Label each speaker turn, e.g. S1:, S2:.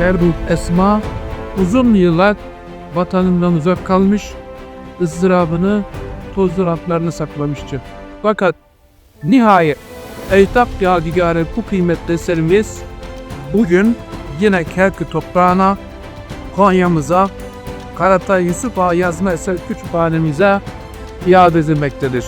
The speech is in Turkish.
S1: Erbulut Esma uzun yıllar vatanından uzak kalmış, ızdırabını, tozlu raflarını saklamıştı. Fakat nihayet Eytap Yadigarı bu kıymetli eserimiz bugün yine Kerkü toprağına, Konya'mıza, Karatay Yusuf Ağa yazma eser kütüphanemize iade edilmektedir.